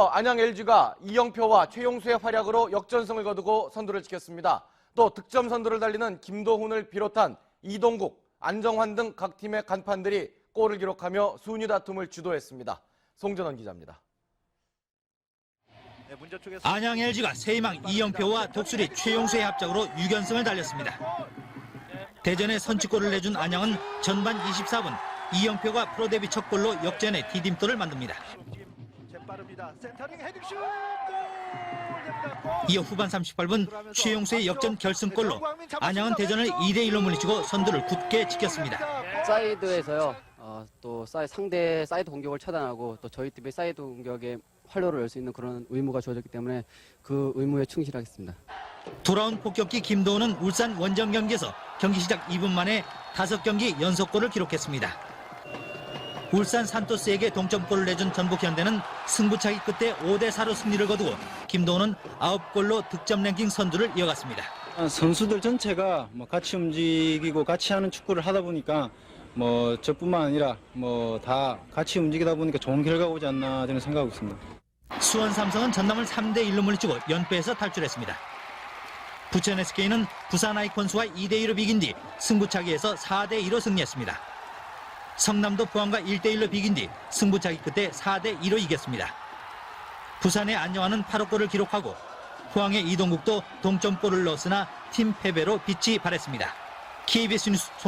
앞서 안양 LG가 이영표와 최용수의 활약으로 역전승을 거두고 선두를 지켰습니다. 또 득점 선두를 달리는 김도훈을 비롯한 이동국, 안정환 등 각 팀의 간판들이 골을 기록하며 순위 다툼을 주도했습니다. 송전원 기자입니다. 네, 안양 LG가 세희망 이영표와 독수리 최용수의 합작으로 6연승을 달렸습니다. 대전에 선취골을 내준 안양은 전반 24분 이영표가 프로 데뷔 첫 골로 역전의 디딤돌을 만듭니다. 재빠릅니다. 센터링 헤딩슛 골! 이어 후반 38분 최용수의 역전 결승골로 안양은 대전을 2대 1로 물리치고 선두를 굳게 지켰습니다. 사이드에서요. 어, 또 사이, 상대 사이드 공격을 차단하고 또 저희 팀의 사이드 공격에 활로를 열 수 있는 그런 의무가 주어졌기 때문에 그 의무에 충실하겠습니다. 돌아온 폭격기 김도훈은 울산 원정 경기에서 경기 시작 2분 만에 5경기 연속골을 기록했습니다. 울산 산토스에게 동점골을 내준 전북 현대는 승부차기 끝에 5대 4로 승리를 거두고 김도훈은 9골로 득점 랭킹 선두를 이어갔습니다. 선수들 전체가 뭐 같이 움직이고 같이 하는 축구를 하다 보니까 뭐 저뿐만 아니라 뭐 다 같이 움직이다 보니까 좋은 결과가 오지 않나 저는 생각하고 있습니다. 수원 삼성은 전남을 3대 1로 물리치고 연패에서 탈출했습니다. 부천 SK는 부산 아이콘스와 2대 2로 비긴 뒤 승부차기에서 4대 2로 승리했습니다. 성남도 포항과 1대 1로 비긴 뒤 승부차기 끝에 4대 2로 이겼습니다. 부산의 안정환은 8호 골을 기록하고 포항의 이동국도 동점골을 넣었으나 팀 패배로 빛이 발했습니다. KBS 뉴스